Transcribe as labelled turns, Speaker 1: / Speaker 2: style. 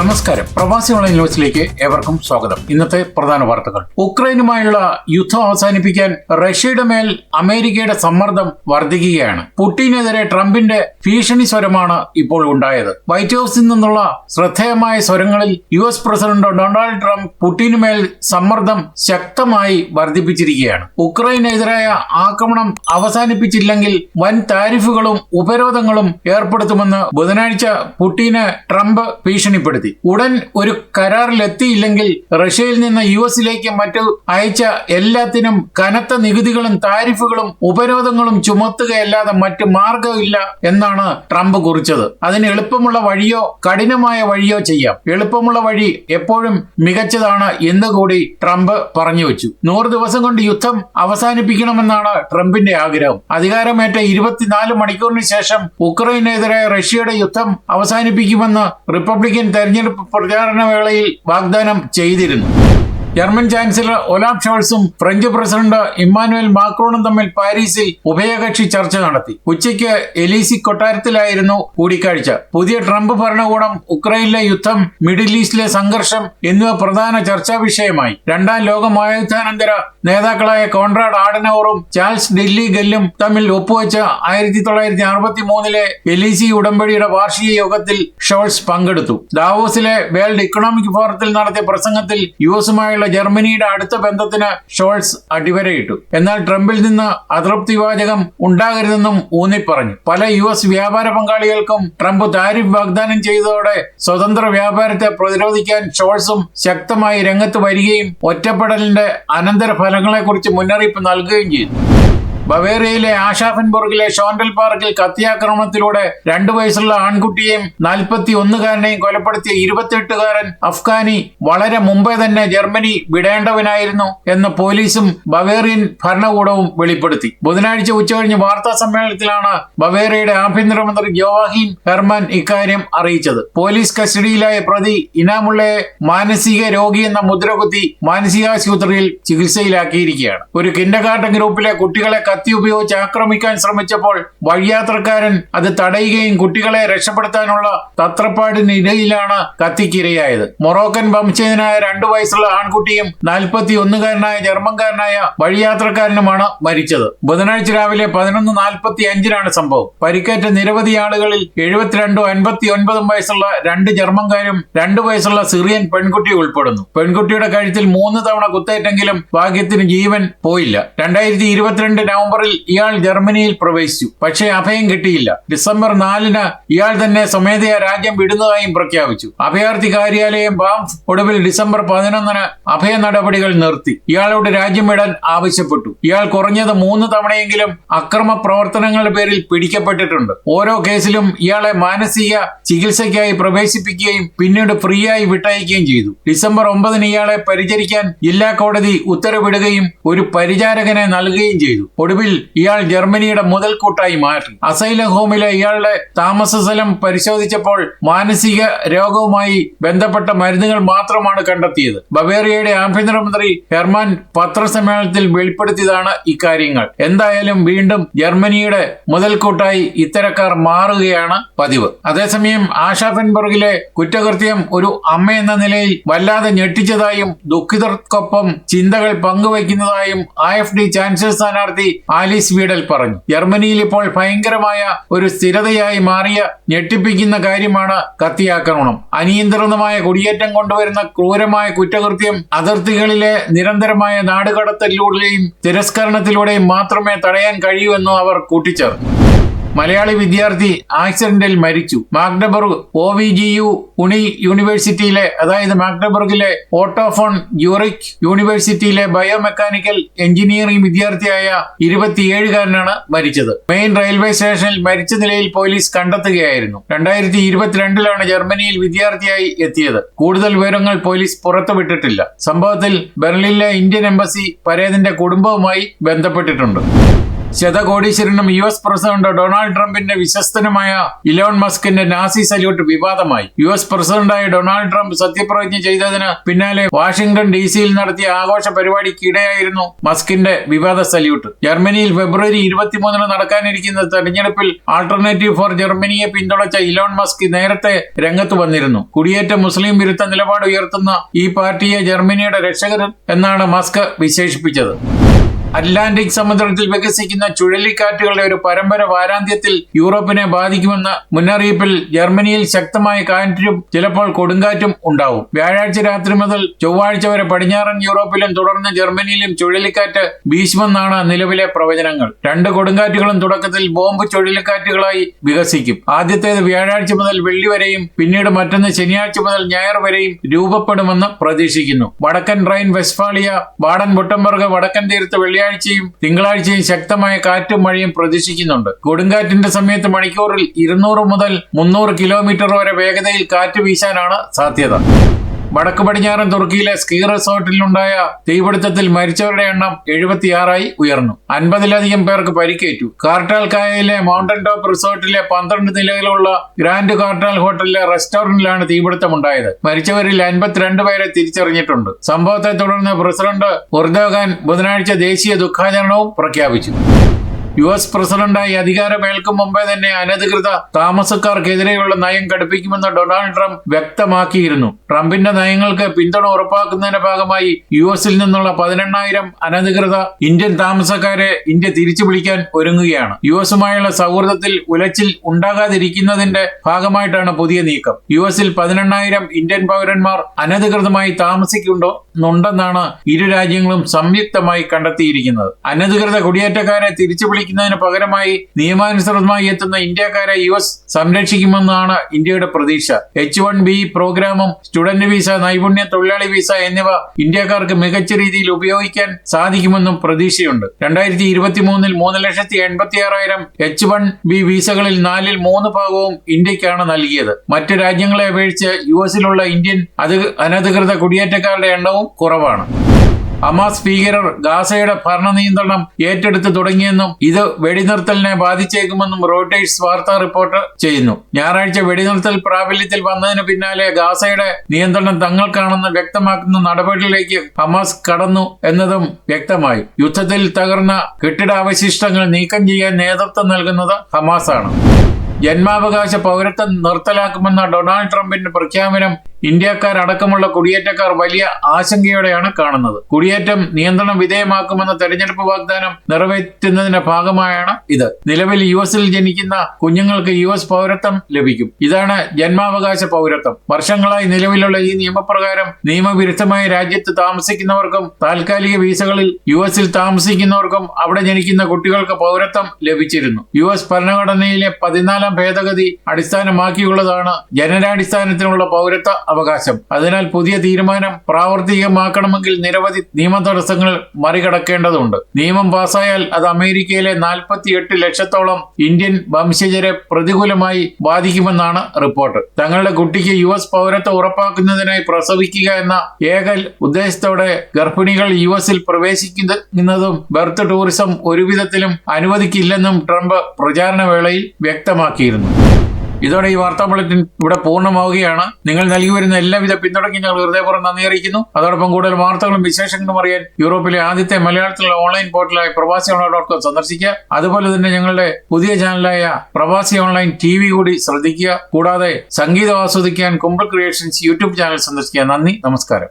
Speaker 1: നമസ്കാരം. പ്രവാസി ഓൺലൈൻ ന്യൂസിലേക്ക് ഏവർക്കും സ്വാഗതം. ഇന്നത്തെ പ്രധാന വാർത്തകൾ. ഉക്രൈനുമായുള്ള യുദ്ധം അവസാനിപ്പിക്കാൻ റഷ്യയുടെ മേൽ അമേരിക്കയുടെ സമ്മർദ്ദം വർദ്ധിക്കുകയാണ് പുടിനെതിരെ ട്രംപിന്റെ ഭീഷണി സ്വരമാണ് ഇപ്പോൾ ഉണ്ടായത്. വൈറ്റ് ഹൌസിൽ നിന്നുള്ള ശ്രദ്ധേയമായ സ്വരങ്ങളിൽ U S president Donald Trump പുടിനുമേൽ സമ്മർദ്ദം ശക്തമായി വർദ്ധിപ്പിച്ചിരിക്കുകയാണ്. ഉക്രൈനെതിരായ ആക്രമണം അവസാനിപ്പിച്ചില്ലെങ്കിൽ വൻ താരിഫുകളും ഉപരോധങ്ങളും ഏർപ്പെടുത്തുമെന്ന് ബുധനാഴ്ച പുട്ടിനെ ട്രംപ് ഭീഷണിപ്പെടുത്തി. ഉടൻ ഒരു കരാറിലെത്തിയില്ലെങ്കിൽ റഷ്യയിൽ നിന്ന് യു എസിലേക്ക് മറ്റു അയച്ച എല്ലാത്തിനും കനത്ത നികുതികളും താരിഫുകളും ഉപരോധങ്ങളും ചുമത്തുകയല്ലാതെ മറ്റു മാർഗമില്ല എന്നാണ് ട്രംപ് കുറിച്ചത്. അതിന് എളുപ്പമുള്ള വഴിയോ കഠിനമായ വഴിയോ ചെയ്യാം. എളുപ്പമുള്ള വഴി എപ്പോഴും മികച്ചതാണ് എന്ന് കൂടി ട്രംപ് പറഞ്ഞു വെച്ചു. നൂറ് ദിവസം കൊണ്ട് യുദ്ധം അവസാനിപ്പിക്കണമെന്നാണ് ട്രംപിന്റെ ആഗ്രഹം. അധികാരമേറ്റ ഇരുപത്തിനാല് മണിക്കൂറിന് ശേഷം ഉക്രൈനെതിരെ റഷ്യയുടെ യുദ്ധം അവസാനിപ്പിക്കുമെന്ന് റിപ്പബ്ലിക്കൻ തെരഞ്ഞെടുപ്പ് പ്രചാരണ വേളയിൽ വാഗ്ദാനം ചെയ്തിരുന്നു. ജർമ്മൻ ചാൻസലർ ഒലാഫ് ഷോൾസും ഫ്രഞ്ച് പ്രസിഡന്റ് ഇമ്മാനുവൽ മാക്രോണും തമ്മിൽ പാരീസിൽ ഉഭയകക്ഷി ചർച്ച നടത്തി. ഉച്ചയ്ക്ക് എലീസി കൊട്ടാരത്തിലായിരുന്നു കൂടിക്കാഴ്ച. പുതിയ ട്രംപ് ഭരണകൂടം ഉക്രൈനിലെ യുദ്ധം മിഡിൽ ഈസ്റ്റിലെ സംഘർഷം എന്നിവ പ്രധാന ചർച്ചാ വിഷയമായി. രണ്ടാം ലോക മഹായുദ്ധാനന്തര നേതാക്കളായ കോൺറാഡ് ആഡനോറും ചാൾസ് ഡെല്ലി ഗല്ലും തമ്മിൽ ഒപ്പുവെച്ച ആയിരത്തി തൊള്ളായിരത്തി അറുപത്തി മൂന്നിലെ എലീസി ഉടമ്പടിയുടെ വാർഷിക യോഗത്തിൽ ഷോൾസ് പങ്കെടുത്തു. ദാവോസിലെ വേൾഡ് ഇക്കണോമിക് ഫോറത്തിൽ നടത്തിയ പ്രസംഗത്തിൽ യു ജർമ്മനിയുടെ അടുത്ത ബന്ധത്തിന് ഷോൾസ് അടിവരയിട്ടു. എന്നാൽ ട്രംപിൽ നിന്ന് അതൃപ്തി വാചകം ഉണ്ടാകരുതെന്നും ഊന്നിപ്പറഞ്ഞു. പല യു എസ് വ്യാപാര പങ്കാളികൾക്കും ട്രംപ് താരിഫ് വാഗ്ദാനം ചെയ്തതോടെ സ്വതന്ത്ര വ്യാപാരത്തെ പ്രതിരോധിക്കാൻ ഷോൾസും ശക്തമായി രംഗത്ത് വരികയും ഒറ്റപ്പെടലിന്റെ അനന്തര ഫലങ്ങളെക്കുറിച്ച് മുന്നറിയിപ്പ് നൽകുകയും ചെയ്തു. ബവേറിയയിലെ ആഷാഫൻബർഗിലെ ഷോണ്ടൽ പാർക്കിൽ കത്തിയാക്രമണത്തിലൂടെ രണ്ടു വയസ്സുള്ള ആൺകുട്ടിയെയും നാൽപ്പത്തി ഒന്നുകാരനെയും കൊലപ്പെടുത്തിയ ഇരുപത്തിയെട്ടുകാരൻ അഫ്ഗാനി വളരെ മുമ്പേ തന്നെ ജർമ്മനി വിടേണ്ടവനായിരുന്നു എന്ന് പോലീസും ബവേറിയൻ ഭരണകൂടവും വെളിപ്പെടുത്തി. ബുധനാഴ്ച ഉച്ചകഴിഞ്ഞ് വാർത്താ സമ്മേളനത്തിലാണ് ബവേറിയയുടെ ആഭ്യന്തരമന്ത്രി ജോവാഹിൻ ഹെർമാൻ ഇക്കാര്യം അറിയിച്ചത്. പോലീസ് കസ്റ്റഡിയിലായ പ്രതി ഇനാമുള്ളയെ മാനസിക രോഗി എന്ന മുദ്രകുത്തി മാനസികാശുപത്രിയിൽ ചികിത്സയിലാക്കിയിരിക്കുകയാണ്. ഒരു കിൻഡർഗാർട്ടൻ ഗ്രൂപ്പിലെ കുട്ടികളെ കത്തി ഉപയോഗിച്ച് ആക്രമിക്കാൻ ശ്രമിച്ചപ്പോൾ വഴിയാത്രക്കാരൻ അത് തടയുകയും കുട്ടികളെ രക്ഷപ്പെടുത്താനുള്ള തത്രപ്പാടിനിടയിലാണ് കത്തിക്കിരയായത്. മൊറോക്കൻ വംശജനായ രണ്ടു വയസ്സുള്ള ആൺകുട്ടിയും നാൽപ്പത്തി ഒന്നുകാരനായ ജർമ്മൻകാരനായ വഴിയാത്രക്കാരനുമാണ് മരിച്ചത്. ബുധനാഴ്ച രാവിലെ പതിനൊന്ന് നാൽപ്പത്തി അഞ്ചിനാണ് സംഭവം. പരിക്കേറ്റ നിരവധി ആളുകളിൽ എഴുപത്തിരണ്ടും അൻപത്തി ഒൻപതും വയസ്സുള്ള രണ്ട് ജർമ്മൻകാരും രണ്ടു വയസ്സുള്ള സിറിയൻ പെൺകുട്ടി ഉൾപ്പെടുന്നു. പെൺകുട്ടിയുടെ കഴുത്തിൽ മൂന്ന് തവണ കുത്തേറ്റെങ്കിലും ഭാഗ്യത്തിന് ജീവൻ പോയില്ല. രണ്ടായിരത്തി ഇരുപത്തിരണ്ട് നവംബറിൽ ഇയാൾ ജർമ്മനിയിൽ പ്രവേശിച്ചു. പക്ഷേ അഭയം കിട്ടിയില്ല. ഡിസംബർ നാലിന് ഇയാൾ തന്നെ സ്വമേധയാ രാജ്യം വിടുന്നതായും പ്രഖ്യാപിച്ചു. അഭയാർത്ഥി കാര്യാലയം ബാംഫ് ഒടുവിൽ ഡിസംബർ പതിനൊന്നിന് അഭയ നടപടികൾ നിർത്തി. ഇയാളോട് രാജ്യം വിടാൻ ആവശ്യപ്പെട്ടു. ഇയാൾ കുറഞ്ഞത് മൂന്ന് തവണയെങ്കിലും അക്രമ പ്രവർത്തനങ്ങളുടെ പേരിൽ പിടിക്കപ്പെട്ടിട്ടുണ്ട്. ഓരോ കേസിലും ഇയാളെ മാനസിക ചികിത്സയ്ക്കായി പ്രവേശിപ്പിക്കുകയും പിന്നീട് ഫ്രീ ആയി വിട്ടയക്കുകയും ചെയ്തു. ഡിസംബർ ഒമ്പതിന് ഇയാളെ പരിചരിക്കാൻ ജില്ലാ കോടതി ഉത്തരവിടുകയും ഒരു പരിചാരകനെ നൽകുകയും ചെയ്തു. ഒടുവിൽ ഇയാൾ ജർമ്മനിയുടെ മുതൽക്കൂട്ടായി മാറി. അസൈല ഹോമിലെ ഇയാളുടെ താമസ സ്ഥലം പരിശോധിച്ചപ്പോൾ മാനസിക രോഗവുമായി ബന്ധപ്പെട്ട മരുന്നുകൾ മാത്രമാണ് കണ്ടെത്തിയത്. ബവേറിയയുടെ ആഭ്യന്തരമന്ത്രി ഹെർമാൻ പത്രസമ്മേളനത്തിൽ വെളിപ്പെടുത്തിയതാണ് ഇക്കാര്യങ്ങൾ. എന്തായാലും വീണ്ടും ജർമ്മനിയുടെ മുതൽക്കൂട്ടായി ഇത്തരക്കാർ മാറുകയാണ് പതിവ്. അതേസമയം ആഷാഫൻബർഗിലെ കുറ്റകൃത്യം ഒരു അമ്മ എന്ന നിലയിൽ വല്ലാതെ ഞെട്ടിച്ചതായും ദുഃഖിതർക്കൊപ്പം ചിന്തകൾ പങ്കുവയ്ക്കുന്നതായും ആ എഫ് ഡി ചാൻസലർ സ്ഥാനാർത്ഥി ആലിസ് വീഡൽ പറഞ്ഞു. ജർമ്മനിയിൽ ഇപ്പോൾ ഭയങ്കരമായ ഒരു സ്ഥിരതയായി മാറിയ ഞെട്ടിപ്പിക്കുന്ന കാര്യമാണ് കത്തിയാക്രമണം. അനിയന്ത്രിതമായ കുടിയേറ്റം കൊണ്ടുവരുന്ന ക്രൂരമായ കുറ്റകൃത്യം അതിർത്തികളിലെ നിരന്തരമായ നാടുകടത്തലിലൂടെയും തിരസ്കരണത്തിലൂടെയും മാത്രമേ തടയാൻ കഴിയൂ എന്നും അവർ കൂട്ടിച്ചേർത്തു. മലയാളി വിദ്യാർത്ഥി ആക്സിഡന്റിൽ മരിച്ചു. Magdeburg O V G U uni യൂണിവേഴ്സിറ്റിയിലെ അതായത് മാഗ്ഡബർഗിലെ ഓട്ടോഫോൺ യൂറിക് യൂണിവേഴ്സിറ്റിയിലെ ബയോമെക്കാനിക്കൽ എഞ്ചിനീയറിംഗ് വിദ്യാർത്ഥിയായ ഇരുപത്തിയേഴുകാരനാണ് മരിച്ചത്. മെയിൻ റെയിൽവേ സ്റ്റേഷനിൽ മരിച്ച നിലയിൽ പോലീസ് കണ്ടെത്തുകയായിരുന്നു. രണ്ടായിരത്തി ഇരുപത്തിരണ്ടിലാണ് ജർമ്മനിയിൽ വിദ്യാർത്ഥിയായി എത്തിയത്. കൂടുതൽ വിവരങ്ങൾ പോലീസ് പുറത്തുവിട്ടിട്ടില്ല. സംഭവത്തിൽ ബെർലിനിലെ ഇന്ത്യൻ എംബസി പരേതിന്റെ കുടുംബവുമായി ബന്ധപ്പെട്ടിട്ടുണ്ട്. ശതകോടീശ്വരനും യു എസ് പ്രസിഡന്റ് ഡൊണാൾഡ് ട്രംപിന്റെ വിശ്വസ്തനുമായ ഇലോൺ മസ്കിന്റെ നാസി സല്യൂട്ട് വിവാദമായി. യു എസ് പ്രസിഡന്റായ ഡൊണാൾഡ് ട്രംപ് സത്യപ്രതിജ്ഞ ചെയ്തതിന് പിന്നാലെ വാഷിംഗ്ടൺ ഡി സിയിൽ നടത്തിയ ആഘോഷ പരിപാടിക്കിടെയായിരുന്നു മസ്കിന്റെ വിവാദ സല്യൂട്ട്. ജർമ്മനിയിൽ ഫെബ്രുവരി ഇരുപത്തിമൂന്നിന് നടക്കാനിരിക്കുന്ന തെരഞ്ഞെടുപ്പിൽ ആൾട്ടർനേറ്റീവ് ഫോർ ജർമ്മനിയെ പിന്തുണച്ച ഇലോൺ മസ്ക് നേരത്തെ രംഗത്ത് വന്നിരുന്നു. കുടിയേറ്റ മുസ്ലിം വിരുദ്ധ നിലപാട് ഉയർത്തുന്ന ഈ പാർട്ടിയെ ജർമ്മനിയുടെ രക്ഷകർ എന്നാണ് മസ്ക് വിശേഷിപ്പിച്ചത്. അറ്റ്ലാന്റിക് സമുദ്രത്തിൽ വികസിക്കുന്ന ചുഴലിക്കാറ്റുകളുടെ ഒരു പരമ്പര വാരാന്ത്യത്തിൽ യൂറോപ്പിനെ ബാധിക്കുമെന്ന മുന്നറിയിപ്പിൽ ജർമ്മനിയിൽ ശക്തമായ കാറ്റും ചിലപ്പോൾ കൊടുങ്കാറ്റും ഉണ്ടാവും. വ്യാഴാഴ്ച രാത്രി മുതൽ ചൊവ്വാഴ്ച വരെ പടിഞ്ഞാറൻ യൂറോപ്പിലും തുടർന്ന് ജർമ്മനിയിലും ചുഴലിക്കാറ്റ് ഭീഷ്മെന്നാണ് നിലവിലെ പ്രവചനങ്ങൾ. രണ്ട് കൊടുങ്കാറ്റുകളും തുടക്കത്തിൽ ബോംബ് ചുഴലിക്കാറ്റുകളായി വികസിക്കും. ആദ്യത്തേത് വ്യാഴാഴ്ച മുതൽ വെള്ളി വരെയും പിന്നീട് മറ്റൊന്ന് ശനിയാഴ്ച മുതൽ ഞായർ വരെയും രൂപപ്പെടുമെന്ന് പ്രതീക്ഷിക്കുന്നു. വടക്കൻ റൈൻ വെസ്ഫാളിയ ബാഡൻ ബുട്ടംബർഗ് വടക്കൻ തീരത്ത് വെള്ളിയാഴ്ചയും തിങ്കളാഴ്ചയും ശക്തമായ കാറ്റും മഴയും പ്രതീക്ഷിക്കുന്നുണ്ട്. കൊടുങ്കാറ്റിന്റെ സമയത്ത് മണിക്കൂറിൽ ഇരുന്നൂറ് മുതൽ മുന്നൂറ് കിലോമീറ്റർ വരെ വേഗതയിൽ കാറ്റ് വീശാനാണ് സാധ്യത. വടക്ക് പടിഞ്ഞാറൻ തുർക്കിയിലെ സ്കീ റിസോർട്ടിലുണ്ടായ തീപിടുത്തത്തിൽ മരിച്ചവരുടെ എണ്ണം എഴുപത്തിയാറായി ഉയർന്നു. അൻപതിലധികം പേർക്ക് പരിക്കേറ്റു. കാർട്ടാൽ കായയിലെ മൗണ്ടൻ ടോപ്പ് റിസോർട്ടിലെ പന്ത്രണ്ട് നിലയിലുള്ള ഗ്രാൻഡ് കാർട്ടാൽ ഹോട്ടലിലെ റെസ്റ്റോറന്റിലാണ് തീപിടുത്തമുണ്ടായത്. മരിച്ചവരിൽ അൻപത്തിരണ്ട് പേരെ തിരിച്ചറിഞ്ഞിട്ടുണ്ട്. സംഭവത്തെ തുടർന്ന് പ്രസിഡന്റ് ഉർദോഗാൻ ബുധനാഴ്ച ദേശീയ ദുഃഖാചരണവും പ്രഖ്യാപിച്ചു. യു എസ് പ്രസിഡന്റായി അധികാരമേൽക്കും മുമ്പേ തന്നെ അനധികൃത താമസക്കാർക്കെതിരെയുള്ള നയം കടുപ്പിക്കുമെന്ന് ഡൊണാൾഡ് ട്രംപ് വ്യക്തമാക്കിയിരുന്നു. ട്രംപിന്റെ നയങ്ങൾക്ക് പിന്തുണ ഉറപ്പാക്കുന്നതിന്റെ ഭാഗമായി യു എസിൽ നിന്നുള്ള പതിനെണ്ണായിരം അനധികൃത ഇന്ത്യൻ താമസക്കാരെ ഇന്ത്യ തിരിച്ചു വിളിക്കാൻ ഒരുങ്ങുകയാണ്. യു എസുമായുള്ള സൗഹൃദത്തിൽ ഉലച്ചിൽ ഉണ്ടാകാതിരിക്കുന്നതിന്റെ ഭാഗമായിട്ടാണ് പുതിയ നീക്കം. യു എസിൽ പതിനെണ്ണായിരം ഇന്ത്യൻ പൗരന്മാർ അനധികൃതമായി താമസിക്കുന്നുണ്ടോ താമസിക്കുന്നുണ്ടെന്നാണ് ഇരു രാജ്യങ്ങളും സംയുക്തമായി കണ്ടെത്തിയിരിക്കുന്നത്. അനധികൃത കുടിയേറ്റക്കാരെ തിരിച്ചു വിളിക്കുന്നതിന് പകരമായി നിയമാനുസൃതമായി എത്തുന്ന ഇന്ത്യക്കാരെ യു എസ് സംരക്ഷിക്കുമെന്നാണ് ഇന്ത്യയുടെ പ്രതീക്ഷ. എച്ച് വൺ ബി പ്രോഗ്രാമും സ്റ്റുഡന്റ് വിസ നൈപുണ്യ തൊഴിലാളി വിസ എന്നിവ ഇന്ത്യക്കാർക്ക് മികച്ച രീതിയിൽ ഉപയോഗിക്കാൻ സാധിക്കുമെന്നും പ്രതീക്ഷയുണ്ട്. രണ്ടായിരത്തി ഇരുപത്തി മൂന്നിൽ മൂന്ന് ലക്ഷത്തി എൺപത്തി ആറായിരം എച്ച് വൺ ബി വിസകളിൽ നാലിൽ മൂന്ന് ഭാഗവും ഇന്ത്യക്കാണ് നൽകിയത്. മറ്റു രാജ്യങ്ങളെ അപേക്ഷിച്ച് യു എസിലുള്ള ഇന്ത്യൻ അനധികൃത കുടിയേറ്റക്കാരുടെ എണ്ണവും കുറവാണ്. ഹമാസ് ഭീകരർ ഗാസയുടെ ഭരണ നിയന്ത്രണം ഏറ്റെടുത്ത് തുടങ്ങിയെന്നും ഇത് വെടിനിർത്തലിനെ ബാധിച്ചേക്കുമെന്നും റോട്ടേഴ്സ് വാർത്താ റിപ്പോർട്ട് ചെയ്യുന്നു. ഞായറാഴ്ച വെടിനിർത്തൽ പ്രാബല്യത്തിൽ വന്നതിന് പിന്നാലെ ഗാസയുടെ നിയന്ത്രണം തങ്ങൾക്കാണെന്ന് വ്യക്തമാക്കുന്ന നടപടികളിലേക്ക് ഹമാസ് കടന്നു എന്നതും വ്യക്തമായി. യുദ്ധത്തിൽ തകർന്ന കെട്ടിടാവശിഷ്ടങ്ങൾ നീക്കം ചെയ്യാൻ നേതൃത്വം നൽകുന്നത് ഹമാസാണ്. ജന്മാവകാശ പൗരത്വം നിർത്തലാക്കുമെന്ന ഡൊണാൾഡ് ട്രംപിന്റെ പ്രഖ്യാപനം ഇന്ത്യക്കാരടക്കമുള്ള കുടിയേറ്റക്കാർ വലിയ ആശങ്കയോടെയാണ് കാണുന്നത്. കുടിയേറ്റം നിയന്ത്രണം വിധേയമാക്കുമെന്ന തെരഞ്ഞെടുപ്പ് വാഗ്ദാനം നിറവേറ്റുന്നതിന്റെ ഭാഗമായാണ് ഇത്. നിലവിൽ യു എസിൽ ജനിക്കുന്ന കുഞ്ഞുങ്ങൾക്ക് യു എസ് പൗരത്വം ലഭിക്കും. ഇതാണ് ജന്മാവകാശ പൗരത്വം. വർഷങ്ങളായി നിലവിലുള്ള ഈ നിയമപ്രകാരം നിയമവിരുദ്ധമായി രാജ്യത്ത് താമസിക്കുന്നവർക്കും താൽക്കാലിക വീസകളിൽ യു എസിൽ താമസിക്കുന്നവർക്കും അവിടെ ജനിക്കുന്ന കുട്ടികൾക്ക് പൗരത്വം ലഭിച്ചിരുന്നു. യു എസ് ഭരണഘടനയിലെ പതിനാലാം ഭേദഗതി അടിസ്ഥാനമാക്കിയുള്ളതാണ് ജനനാടിസ്ഥാനത്തിനുള്ള പൗരത്വ അവകാശം. അതിനാൽ പുതിയ തീരുമാനം പ്രാവർത്തികമാക്കണമെങ്കിൽ നിരവധി നിയമ തടസ്സങ്ങൾ മറികടക്കേണ്ടതുണ്ട്. നിയമം പാസായാൽ അത് അമേരിക്കയിലെ നാൽപ്പത്തിയെട്ട് ലക്ഷത്തോളം ഇന്ത്യൻ വംശജരെ പ്രതികൂലമായി ബാധിക്കുമെന്നാണ് റിപ്പോർട്ട്. തങ്ങളുടെ കുട്ടിക്ക് യു എസ് പൗരത്വം ഉറപ്പാക്കുന്നതിനായി പ്രസവിക്കുക എന്ന ഏകൽ ഉദ്ദേശത്തോടെ ഗർഭിണികൾ യു എസിൽ പ്രവേശിക്കുന്നതും ബർത്ത് ടൂറിസം ഒരുവിധത്തിലും അനുവദിക്കില്ലെന്നും ട്രംപ് പ്രചാരണ വേളയിൽ വ്യക്തമാക്കിയിരുന്നു. ഇതോടെ ഈ വാർത്താ ബുള്ളറ്റിൻ ഇവിടെ പൂർണമാവുകയാണ്. നിങ്ങൾ നൽകി വരുന്ന എല്ലാവിധ പിന്തുണയ്ക്കും ഞങ്ങൾ ഹൃദയപൂർവം നന്ദി അറിയിക്കുന്നു. അതോടൊപ്പം കൂടുതൽ വാർത്തകളും വിശേഷങ്ങളും അറിയാൻ യൂറോപ്പിലെ ആദ്യത്തെ മലയാളത്തിലുള്ള ഓൺലൈൻ പോർട്ടലായ പ്രവാസി ഓൺലൈൻ ഡോട്ട് കോം സന്ദർശിക്കുക. അതുപോലെ തന്നെ ഞങ്ങളുടെ പുതിയ ചാനലായ പ്രവാസി ഓൺലൈൻ ടി വി കൂടി ശ്രദ്ധിക്കുക. കൂടാതെ സംഗീതം ആസ്വദിക്കാൻ കുമ്പിൾ ക്രിയേഷൻസ് യൂട്യൂബ് ചാനൽ സന്ദർശിക്കുക. നന്ദി നമസ്കാരം.